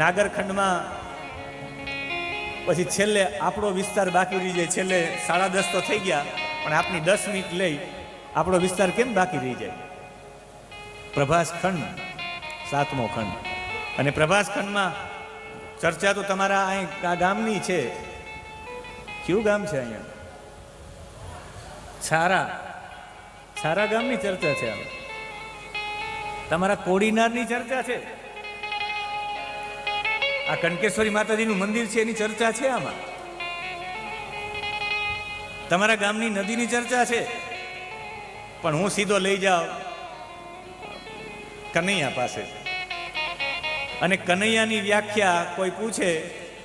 નાગરખંડમાં પછી છેલ્લે આપણો વિસ્તાર બાકી રહી જાય. છેલ્લે સાડા દસ તો થઈ ગયા, પણ આપની દસ મિનિટ લઈ આપણો વિસ્તાર કેમ બાકી રહી જાય? પ્રભાસ ખંડ, સાતમો ખંડ. અને પ્રભાસ ખંડમાં ચર્ચા તો તમારા અહીં આ ગામની છે. કયું ગામ છે અહીંયા? છારા છારા ગામની ચર્ચા છે તમારા કોડીનારની ચર્ચા છે? આ કનકેશ્વરી માતાજીનું મંદિર છે, એની ચર્ચા છે આમાં. તમારા ગામની નદીની ચર્ચા છે. પણ હું સીધો લઈ જાઉં કનૈયા પાસે. અને કનૈયાની વ્યાખ્યા કોઈ પૂછે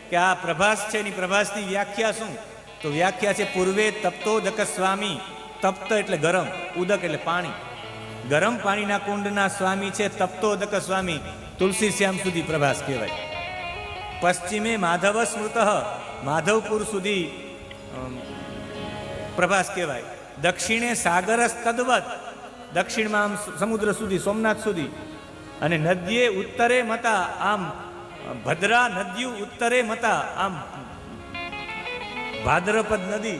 કે આ પ્રભાસ છે, એની પ્રભાસની વ્યાખ્યા શું? તો વ્યાખ્યા છે, પૂર્વે તપ્તોદક સ્વામી તપ્ત એટલે ગરમ, ઉદક એટલે પાણી. ગરમ પાણીના કુંડના સ્વામી છે તપ્તોદક સ્વામી તુલસી શ્યામ સુધી પ્રભાસ કહેવાય. પશ્ચિમે માધવ સ્મૃત માધવપુર સુધી પ્રભાસ કહેવાય દક્ષિણે સાગરસ તદવત દક્ષિણમાં આમ સમુદ્ર સુધી સોમનાથ સુધી અને નદીએ ઉત્તરે મતા, આમ, ભદ્રા નદીઓ ઉત્તરે મતા, આમ, ભાદ્રપદ નદી,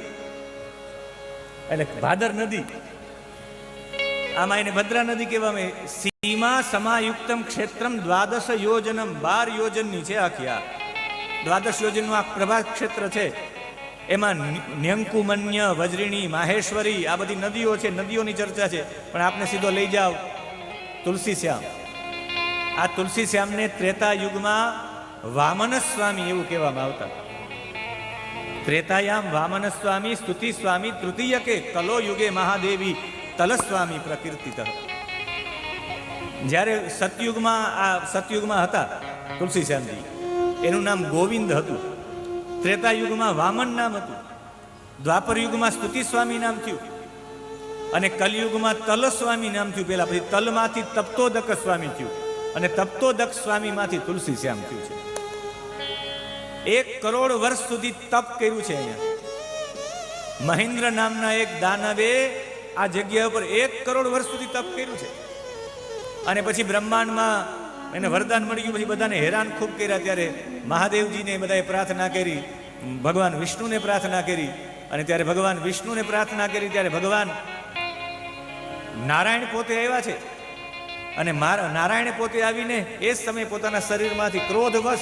એટલે ભાદર નદી આમાં એને ભદ્રા નદી કહેવામાં. સીમા સમાયુક્તમ ક્ષેત્રમ દ્વાદશ યોજનમ બાર યોજનની છે આખી આ. દ્વાદશ યોજનનું આ પ્રભાસ ક્ષેત્ર છે. એમાં ન્યંકુમન્ય, વજ્રિણી, માહેશ્વરી, આ બધી નદીઓ છે, નદીઓની ચર્ચા છે. પણ આપને સીધો લઈ જાઓ. તુલસી શ્યામ આ તુલસી શ્યામને ત્રેતા યુગમાં વામન સ્વામી એવું કહેવામાં આવતા. ત્રેતાયામ વામન સ્વામી સ્તુતિ સ્વામી તૃતીય કે કલો યુગે મહાદેવી. તલસ્વામી પ્રકીર્તિત. જ્યારે સતયુગમાં આ સતયુગમાં હતા તુલસીશ્યામજી, એનું નામ ગોવિંદ હતું. ત્રેતા વામન નામ હતું. દ્વાપર યુગમાં સ્તુતિ સ્વામી નામ થયું. અને કલયુગમાં તલ સ્વામી નામ થયું. પેલા પછી તલમાંથી તપ્તોદક સ્વામી થયું. અને તપ્તોદક સ્વામીમાંથી તુલસી શ્યામ થયું છે. એક કરોડ વર્ષ સુધી તપ કર્યું છે અહીંયા. મહેન્દ્ર નામના એક દાનવે આ જગ્યા ઉપર એક કરોડ વર્ષ સુધી તપ કર્યું છે. અને પછી બ્રહ્માંડમાં એને વરદાન મળી ગયું પછી બધાને હેરાન ખૂબ કર્યા ત્યારે મહાદેવજીને બધાએ પ્રાર્થના કરી, ભગવાન વિષ્ણુને પ્રાર્થના કરી, અને ત્યારે ભગવાન વિષ્ણુને પ્રાર્થના કરી, ત્યારે ભગવાન નારાયણ પોતે આવ્યા છે. અને નારાયણે પોતે આવીને એ સમયે પોતાના શરીરમાંથી ક્રોધવશ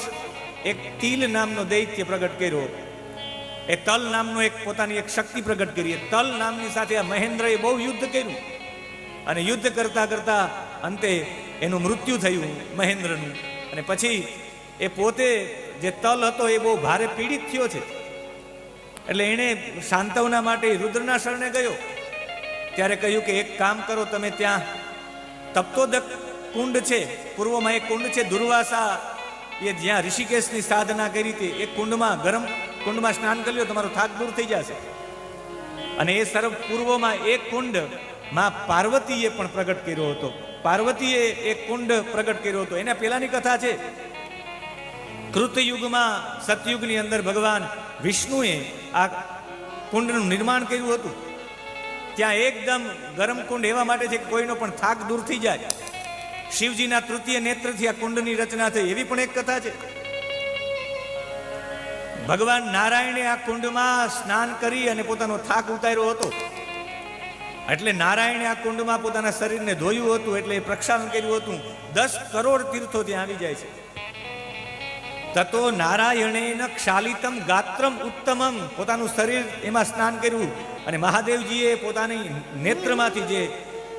એક તિલ નામનો દૈત્ય પ્રગટ કર્યો. એ તલ નામનું એક પોતાની એક શક્તિ પ્રગટ કરી. તલ નામની સાથે મહેન્દ્રએ બહુ યુદ્ધ કર્યું. અને યુદ્ધ કરતા કરતા અંતે એનું મૃત્યુ થયું મહેન્દ્રનું. અને પછી એ પોતે જે તલ હતો એ બહુ ભારે પીડિત થયો છે. એટલે એણે સાંતવના માટે રુદ્રના શરણે ગયો. ત્યારે કહ્યું કે એક કામ કરો, તમે ત્યાં તપ્તોદક કુંડ છે, પૂર્વમાં એક કુંડ છે, દુર્વાસા. એ જ્યાં ઋષિકેશની સાધના કરી હતી, એ કુંડમાં ગરમ કુંડમાં સ્નાન કરી લો, તમારો થાક દૂર થઈ જશે. અને એ સર્વ પૂર્વમાં એક કુંડમાં પાર્વતીએ પણ પ્રગટ કર્યો હતો. પાર્વતીએ એક કુંડ પ્રગટ કર્યો હતો. એના પહેલાની કથા છે. કૃતયુગમાં સતયુગની અંદર ભગવાન વિષ્ણુએ આ કુંડનું નિર્માણ કર્યું હતું. ત્યાં એકદમ ગરમ કુંડ એવા માટે છે કે કોઈનો પણ થાક દૂર થઈ જાય. શિવજીના તૃતીય નેત્રથી આ કુંડની રચના થઈ. એવી પણ એક કથા છે. ભગવાન નારાયણે આ કુંડમાં સ્નાન કરી અને પોતાનો થાક ઉતાર્યો હતો. એટલે નારાયણે આ કુંડમાં પોતાના શરીરને ધોયું હતું એટલે એ પ્રક્ષાલન કર્યું હતું. દસ કરોડ તીર્થો ત્યાં આવી જાય છે. તતો નારાયણેન ક્ષાલિતમ ગાત્રમ ઉત્તમમ પોતાનું શરીર એમાં સ્નાન કર્યું અને મહાદેવજીએ પોતાની નેત્રમાંથી જે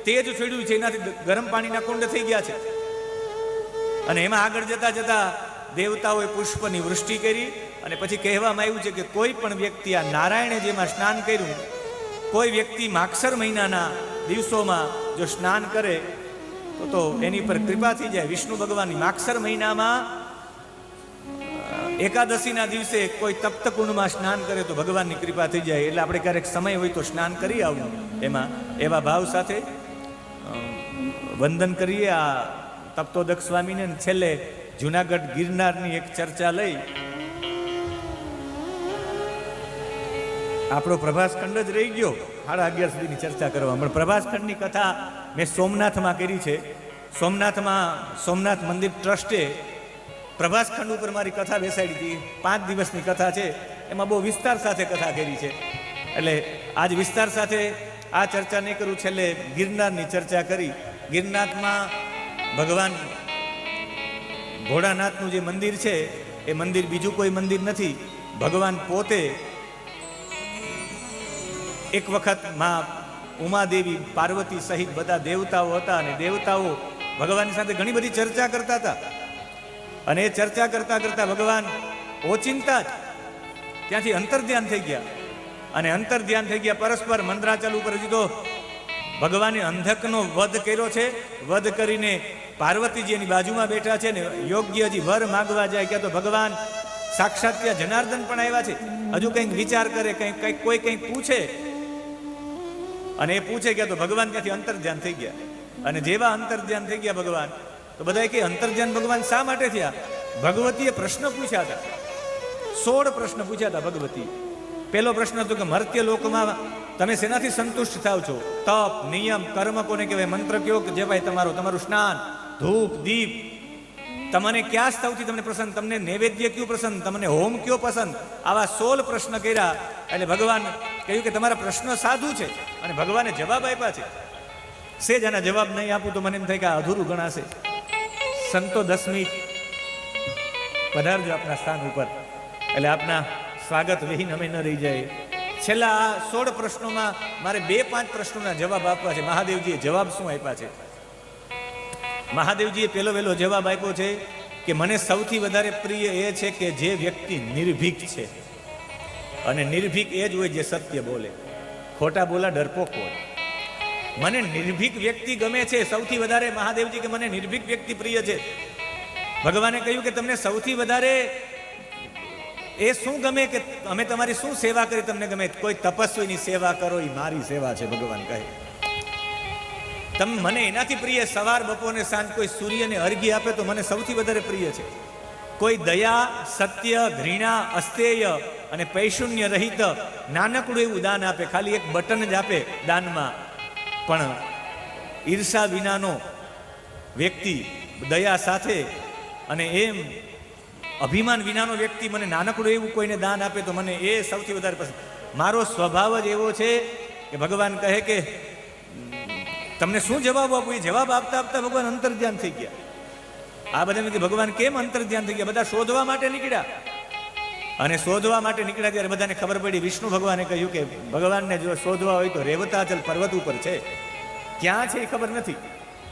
તેજ છોડ્યું છે એનાથી ગરમ પાણીના કુંડ થઈ ગયા છે. અને એમાં આગળ જતા જતા દેવતાઓએ પુષ્પની વૃષ્ટિ કરી અને પછી કહેવામાં આવ્યું છે કે કોઈ પણ વ્યક્તિ આ નારાયણે જેમાં સ્નાન કર્યું, કોઈ વ્યક્તિ માક્ષર મહિનાના દિવસોમાં જો સ્નાન કરે, તો એની પર કૃપા થઈ જાય. વિષ્ણુ ભગવાનની માક્ષર મહિનામાં એકાદશીના દિવસે કોઈ તપ્ત કુંડમાં સ્નાન કરે તો ભગવાનની કૃપા થઈ જાય. એટલે આપણે ક્યારેક સમય હોય તો સ્નાન કરી આવવું. એમાં એવા ભાવ સાથે વંદન કરીએ આ તપ્તોદક સ્વામીને. છેલ્લે જુનાગઢ ગિરનારની એક ચર્ચા લઈ આપણો પ્રભાસખંડ જ રહી ગયો. સાડા અગિયાર સુધીની ચર્ચા કરવા. પણ પ્રભાસખંડની કથા મેં સોમનાથમાં કરી છે. સોમનાથમાં, સોમનાથ મંદિર ટ્રસ્ટે પ્રભાસ ખંડ ઉપર મારી કથા બેસાડી હતી. પાંચ દિવસની કથા છે. એમાં બહુ વિસ્તાર સાથે કથા કરી છે. એટલે આજ વિસ્તાર સાથે આ ચર્ચા નહીં કરું, છેલ્લે ગિરનારની ચર્ચા કરી. ગિરનાથમાં ભગવાન ભોળાનાથનું જે મંદિર છે, એ મંદિર બીજું કોઈ મંદિર નથી. ભગવાન પોતે એક વખતમાં ઉમાદેવી પાર્વતી સહિત બધા દેવતાઓ હતા અને દેવતાઓ ભગવાનની સાથે ઘણી બધી ચર્ચા કરતા હતા. અને એ ચર્ચા કરતા કરતા ભગવાન ઓચિંતા જ ત્યાંથી અંતર્ધ્યાન થઈ ગયા. અને અંતર ધ્યાન થઈ ગયા, પરસ્પર મંત્રાચલ ઉપર હજી તો ભગવાને અંધકનો વધ કર્યો છે. વધ કરીને પાર્વતીજી એની બાજુમાં બેઠા છે ને યોગ્ય હજી વર માગવા જાય ક્યાં તો ભગવાન સાક્ષાત ત્યાં જનાર્દન પણ આવ્યા છે. હજુ કંઈક વિચાર કરે, કંઈક કંઈક કોઈ કંઈક પૂછે અને એ પૂછે ગયા તો ભગવાન ત્યાંથી અંતર્ધ્યાન થઈ ગયા. અને જેવા અંતર્ધ્યાન થઈ ગયા ભગવાન, તો બધા કે અંતર્ધ્યાન ભગવાન શા માટે થયા? ભગવતીએ પ્રશ્ન પૂછ્યા હતા. સોળ પ્રશ્ન પૂછ્યા હતા ભગવતી. પહેલો પ્રશ્ન હતો કે, મર્ત્ય લોકમાં તમે શેનાથી સંતુષ્ટ થાવ છો? તપ, નિયમ, કર્મ કોને કહેવાય? મંત્ર કયો જે ભાઈ તમારો? તમારું સ્નાન, ધૂપ, દીપ. તમને ક્યાં સૌથી તમને પ્રસન્ન? તમને નૈવેદ્ય કયું પ્રસન્ન? તમને હોમ કયો પસંદ આવા સોળ પ્રશ્ન કર્યા. એટલે ભગવાન કહ્યું કે તમારા પ્રશ્ન સાધુ છે. અને ભગવાને જવાબ આપ્યા છે. સેજ આના જવાબ નહીં આપું તો મને એમ થાય કે અધૂરું ગણાશે. સંતો દસ મિનિટ પધારજો આપના સ્થાન ઉપર. એટલે આપના સ્વાગત વિહીન અમે ન રહી જાય. છેલ્લા આ સોળ પ્રશ્નોમાં મારે બે પાંચ પ્રશ્નોના જવાબ આપવા છે. મહાદેવજીએ જવાબ શું આપ્યા છે? મહાદેવજીએ પેલો વહેલો જવાબ આપ્યો છે કે મને સૌથી વધારે પ્રિય એ છે કે જે વ્યક્તિ નિર્ભીક છે. અને નિર્ભીક એ જ હોય જે સત્ય બોલે. ખોટા બોલા ડરપોક હોય. મને નિર્ભીક વ્યક્તિ ગમે છે, સૌથી વધારે મહાદેવજી કે મને નિર્ભીક વ્યક્તિ પ્રિય છે? ભગવાને કહ્યું કે તમને સૌથી વધારે એ શું ગમે કે અમે તમારી શું સેવા કરી તમને ગમે? કોઈ તપસ્વીની સેવા કરો એ મારી સેવા છે, ભગવાન કહે. તમે મને એનાથી પ્રિય, સવાર બપોરને સાંજ કોઈ સૂર્યને અર્ઘ્ય આપે તો મને સૌથી વધારે પ્રિય છે. કોઈ દયા, સત્ય, ઘૃણા, અસ્તેય અને પૈશુન્ય રહિત નાનકડું એવું દાન આપે ખાલી એક બટન જ આપે દાનમાં. પણ ઈર્ષા વિનાનો વ્યક્તિ દયા સાથે અને એમ અભિમાન વિનાનો વ્યક્તિ મને નાનકડું એવું કોઈને દાન આપે તો મને એ સૌથી વધારે પસંદ. મારો સ્વભાવ જ એવો છે કે ભગવાન કહે કે તમને શું જવાબ આપું? એ જવાબ આપતા આપતા ભગવાન અંતર્ધ્યાન થઈ ગયા. આ બધા કીધું, ભગવાન કેમ અંતર્ધ્યાન થઈ ગયા? બધા શોધવા માટે નીકળ્યા. અને શોધવા માટે નીકળ્યા ત્યારે બધાને ખબર પડી, વિષ્ણુ ભગવાને કહ્યું કે ભગવાનને જો શોધવા હોય તો રેવતાચલ પર્વત ઉપર છે. ક્યાં છે એ ખબર નથી.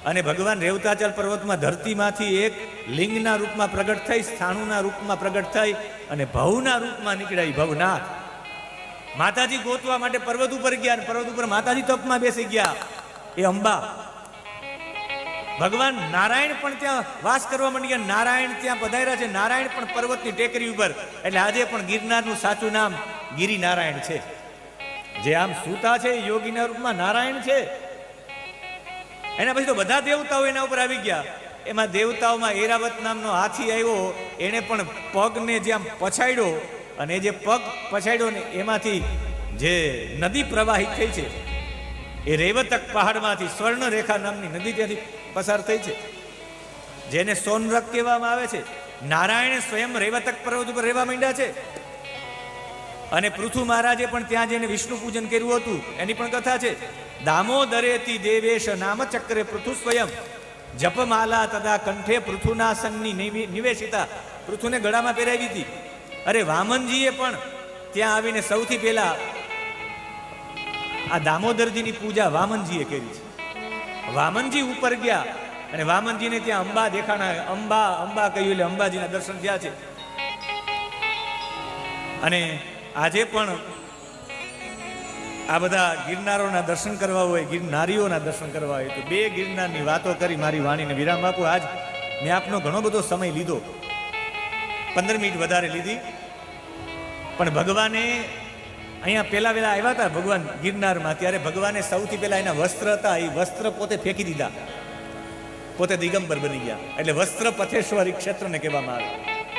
અને ભગવાન રેવતાચલ પર્વતમાં ધરતીમાંથી એક લિંગના રૂપમાં પ્રગટ થઈ, સ્થાણુના રૂપમાં પ્રગટ થઈ અને ભવના રૂપમાં નીકળ્યા ભવનાથ. માતાજી ગોતવા માટે પર્વત ઉપર ગયા અને પર્વત ઉપર માતાજી તપમાં બેસી ગયા. એ અંબા. ભગવાન નારાયણ પણ ત્યાં વાસ કરવા માંડ્યા. નારાયણ ત્યાં પધાર્યા છે. નારાયણ પણ પર્વતની ટેકરી ઉપર. એટલે આજે પણ ગિરનારનું સાચું નામ ગિરી નારાયણ છે. જે આમ સૂતા છે યોગીના રૂપમાં નારાયણ છે. એના પછી તો બધા દેવતાઓ એના ઉપર આવી ગયા. એમાં દેવતાઓમાં એરાવત નામનો હાથી આવ્યો. એણે પણ પગને જ્યાં પછાડ્યો. અને જે પગ પછાડ્યો ને એમાંથી જે નદી પ્રવાહિત થઈ છે એ રેવતક પહાડમાંથી સ્વર્ણ રેખા નામની નદી ત્યાંથી પસાર થઈ છે. જેને સોનરક કહેવામાં આવે છે. નારાયણે સ્વયં રેવતક પર્વત ઉપર રહેવા માંડ્યા છે. અને પૃથુ મહારાજે પણ ત્યાં જઈને વિષ્ણુ પૂજન કર્યું હતું. એની પણ કથા છે. દામોદરેતી દેવેશ નામ ચક્રે પૃથુ સ્વયં. જપમાલા તદા કંઠે પૃથુનાસનની નિવે- નિવેશિતા. પૃથુને ગળામાં પહેરાવી હતી. અરે વામનજીએ પણ ત્યાં આવીને સૌથી પહેલા આ દામોદરજીની પૂજા વામનજીએ કરી છે. વામનજી ઉપર ગયા અને વામનજીને ત્યાં અંબા દેખાણા, અંબા અંબા કહ્યું એટલે અંબાજીના દર્શન થયા છે. અને આજે પણ આ બધા ગિરનારોના દર્શન કરવા હોય, ગિરનારીઓના દર્શન કરવા હોય, તો બે ગિરનારની વાતો કરી મારી વાણીને વિરામ આપું. આજ મેં આપનો ઘણો બધો સમય લીધો. પંદર મિનિટ વધારે લીધી. પણ ભગવાને અહીંયા પેલા વેલા આવ્યા હતા ભગવાન ગિરનારમાં, ત્યારે ભગવાને સૌથી પહેલાં એના વસ્ત્ર હતા, એ વસ્ત્ર પોતે ફેંકી દીધા. પોતે દિગંબર બની ગયા. એટલે વસ્ત્ર પથેશ્વરી ક્ષેત્રને કહેવામાં આવે.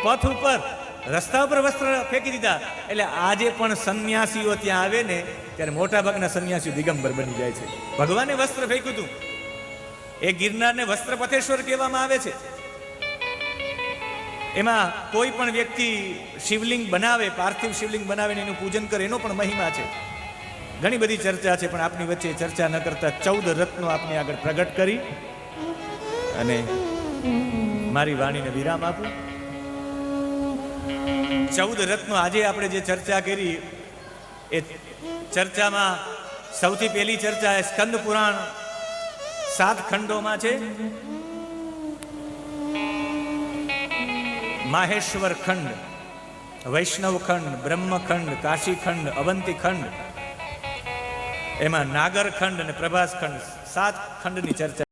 પથ ઉપર, રસ્તા ઉપર વસ્ત્ર ફેંકી દીધા. એટલે આજે પણ સંન્યાસીઓ ત્યાં આવે ને, ત્યારે મોટા ભાગના સંન્યાસીઓ દિગંબર બની જાય છે. ભગવાને વસ્ત્ર ફેંક્યું હતું. એ ગિરનારને વસ્ત્ર પથેશ્વર કહેવામાં આવે છે. એમાં કોઈ પણ વ્યક્તિ શિવલિંગ બનાવે, પાર્થિવ શિવલિંગ બનાવીને એનું પૂજન કરે, એનો પણ મહિમા છે. ઘણી બધી ચર્ચા છે, પણ આપની વચ્ચે ચર્ચા ન કરતા ચૌદ રત્નો આપની આગળ પ્રગટ કરી અને મારી વાણીને વિરામ આપું. ચૌદ રત્નો આજે આપણે જે ચર્ચા કરી, એ ચર્ચામાં સૌથી પહેલી ચર્ચા એ સ્કંદ પુરાણ સાત ખંડોમાં છે. માહેશ્વર ખંડ, વૈષ્ણવ ખંડ બ્રહ્મખંડ કાશીખંડ અવંતી ખંડ. એમાં નાગરખંડ અને પ્રભાસ ખંડ, સાત ખંડની ચર્ચા